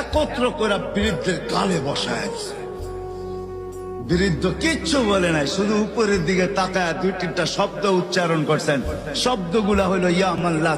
একত্র করে বৃদ্ধের কালে বসায় আছে বৃদ্ধ কিচ্ছু বলে নাই, শুধু উপরের দিকে তাকায় দুই তিনটা শব্দ উচ্চারণ করছেন। শব্দগুলা হলো, ইয়া মাল্লা